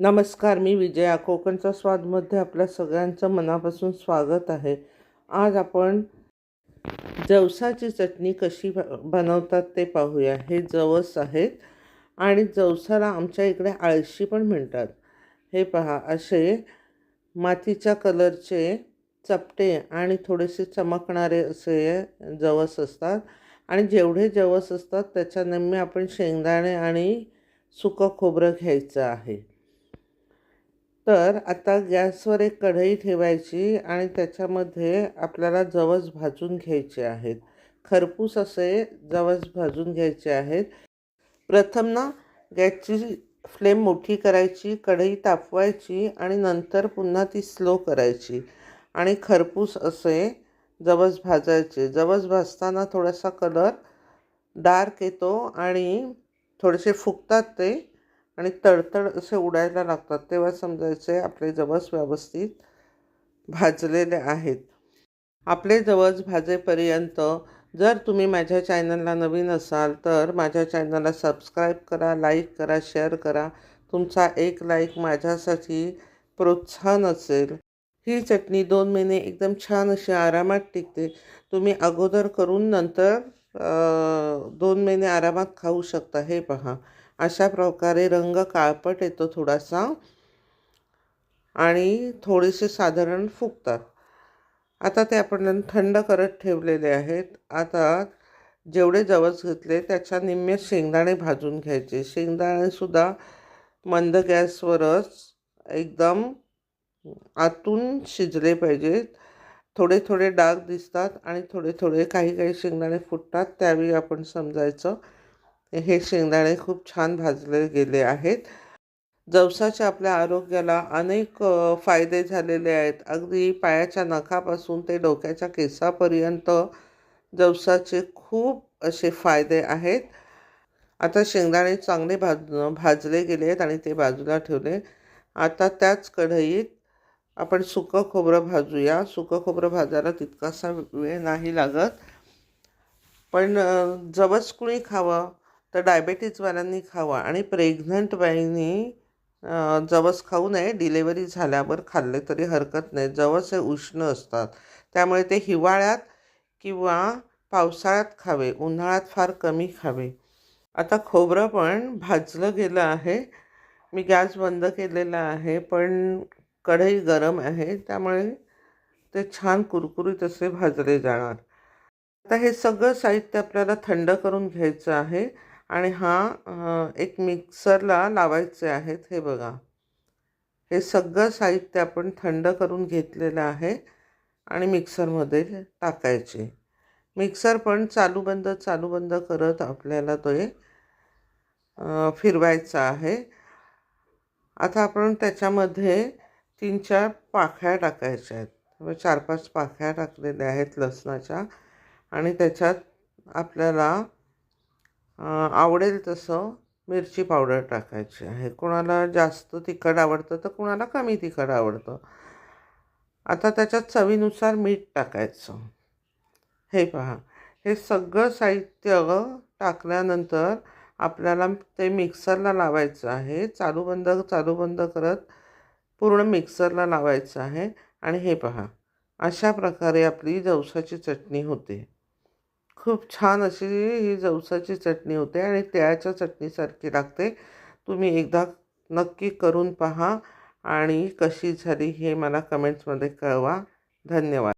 नमस्कार मी विजया. कोकणचा स्वादमध्ये आपल्या सगळ्यांचं मनापासून स्वागत आहे. आज आपण जवसाची चटणी कशी ब- बनवतात ते पाहूया. हे जवस आहेत आणि जवसाला आमच्या इकडे आळशी पण म्हणतात. हे पहा असे मातीच्या कलरचे चपटे आणि थोडेसे चमकणारे असे जवस असतात. आणि जेवढे जवस असतात त्याच्या निम्मे आपण शेंगदाणे आणि सुकं खोबरं घ्यायचं आहे. तर आता गॅसवर एक कढई ठेवायची आणि त्याच्यामध्ये आपल्याला जवस भाजून घ्यायचे आहेत. खरपूस असे जवस भाजून घ्यायचे आहेत. प्रथम ना गॅसची फ्लेम मोठी करायची कढई तापवायची आणि नंतर पुन्हा ती स्लो करायची. आणि खरपूस असे जवस भाजायचे. जवस भाजताना थोडासा कलर डार्क येतो आणि थोडेसे फुगतात ते. आणि तडतड असे उडायला लागतात तेव्हा समजायचे आपले जवस व्यवस्थित भाजलेले आहेत. आपले जवस भाजेपर्यंत जर तुम्ही माझ्या चॅनलला नवीन असाल तर माझ्या चॅनलला सबस्क्राईब करा लाईक करा शेअर करा. तुमचा एक लाईक माझ्यासाठी प्रोत्साहन असेल. ही चटणी दोन महिने एकदम छान अशी आरामात टिकते. तुम्ही अगोदर करून नंतर दोन महिने आरामात खाऊ शकता. हे पहा. अशा प्रकारे रंग काळपट येतो थोडासा. आणि थोडेसे साधारण फुगतात. आता ते आपण थंड करत ठेवलेले आहेत. आता जेवढे जवस घेतले त्याच्या निम्मे शेंगदाणे भाजून घ्यायचे. शेंगदाणेसुद्धा मंद गॅसवरच एकदम आतून शिजले पाहिजेत. थोडे थोडे डाग दिसतात आणि थोडे थोडे काही काही शेंगदाणे फुटतात त्यावेळी आपण समजायचं. हे शेंगदाणे खूप छान भाजले गेले आहेत. जवसाचे आपल्या आरोग्याला अनेक फायदे झालेले आहेत. अगदी पायाच्या नखापासून ते डोक्याच्या केसापर्यंत जवसाचे खूप असे फायदे आहेत. आता शेंगदाणे चांगले भाज भाजले गेले आहेत आणि ते बाजूला ठेवले. आता त्याच कढईत आपण सुकं खोबरं भाजूया. सुकं खोबरं भाजायला तितकासा वेळ नाही लागत. पण जवसकुणी जवस खावं. तर डायबेटीजवाल्यांनी खावं आणि प्रेग्नंट बाईंनी जवस खाऊ नये. डिलेवरी झाल्यावर खाल्ले तरी हरकत नाही. जवस हे उष्ण असतात. त्यामुळे ते हिवाळ्यात किंवा पावसाळ्यात खावे. उन्हाळ्यात फार कमी खावे. आता खोबरं पण भाजलं गेलं आहे. मी गॅस बंद केलेला आहे पण कढई गरम आहे. त्यामुळे ते छान कुरकुरीत असे भाजले जाणार. आता हे सगळं साहित्य आपल्याला थंड करून घ्यायचं आहे. आणि हा एक मिक्सरला लावायचे आहेत हे बघा. हे सगळं साहित्य आपण थंड करून घेतलेलं आहे आणि मिक्सरमध्ये टाकायचे. मिक्सर पण चालू बंद चालू बंद करत आपल्याला तो फिरवायचा फिरवायचं आहे. आता आपण त्याच्यामध्ये तीन चार पाख्या टाकायच्या आहेत. चार पाच पाखळ्या टाकलेल्या आहेत लसणाच्या आणि त्याच्यात आपल्याला आवडेल तसं मिरची पावडर टाकायची आहे. कोणाला जास्त तिखट आवडतं तर कोणाला कमी तिखट आवडतं. आता त्याच्यात चवीनुसार मीठ टाकायचं. हे पहा. हे सगळं साहित्य टाकल्यानंतर आपल्याला ते मिक्सरला लावायचं आहे. चालू बंद चालू बंद करत पूर्ण मिक्सरला लावायचं आहे. आणि हे पहा. अशा प्रकारे आपली जवसाची चटणी होते. खूप छान अशी ही जवसाची चटणी होते आणि तिळाच्या चटणीसारखी लागते. तुम्ही एकदा नक्की करून पहा आणि कशी झाली हे मला कमेंट्समध्ये कळवा. धन्यवाद.